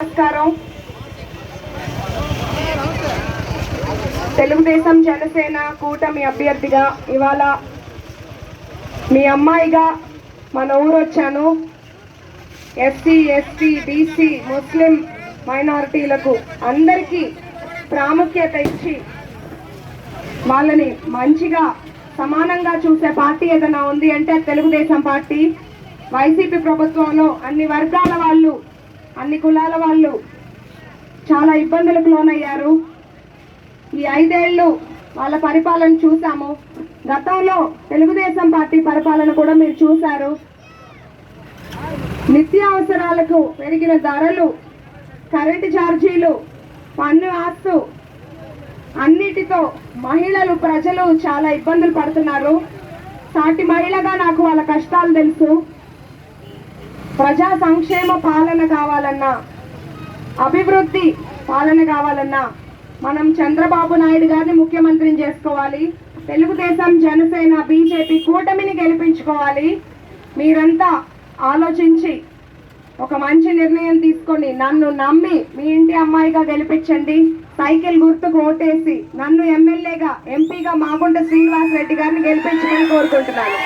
నమస్కారం. తెలుగుదేశం జనసేన కూటమి అభ్యర్థిగా ఇవాళ మీ అమ్మాయిగా మన ఊరు వచ్చాను ఎస్సీ ఎస్టీ బీసీ ముస్లిం మైనారిటీలకు అందరికీ ప్రాముఖ్యత ఇచ్చి వాళ్ళని మంచిగా సమానంగా చూసే పార్టీ ఏదైనా ఉంది అంటే తెలుగుదేశం పార్టీ. వైసీపీ ప్రభుత్వంలో అన్ని వర్గాల వాళ్ళు అన్ని కులాల వాళ్ళు చాలా ఇబ్బందులకు లోనయ్యారు. ఈ ఐదేళ్ళు వాళ్ళ పరిపాలన చూసాము. గతంలో తెలుగుదేశం పార్టీ పరిపాలన కూడా మీరు చూశారు. నిత్యావసరాలకు పెరిగిన ధరలు కరెంటు ఛార్జీలు పన్ను ఆస్తు అన్నిటితో మహిళలు ప్రజలు చాలా ఇబ్బందులు పడుతున్నారు. సాటి మహిళగా నాకు వాళ్ళ కష్టాలు తెలుసు. ప్రజా సంక్షేమ పాలన కావాలన్నా అభివృద్ధి పాలన కావాలన్నా మనం చంద్రబాబు నాయుడు గారిని ముఖ్యమంత్రిని చేసుకోవాలి. తెలుగుదేశం జనసేన బీజేపీ కూటమిని గెలిపించుకోవాలి. మీరంతా ఆలోచించి ఒక మంచి నిర్ణయం తీసుకొని నన్ను నమ్మి మీ ఇంటి అమ్మాయిగా గెలిపించండి. సైకిల్ గుర్తుకు ఓటేసి నన్ను ఎమ్మెల్యేగా ఎంపీగా మాగుంట శ్రీనివాస్ రెడ్డి గారిని గెలిపించమని కోరుకుంటున్నాను.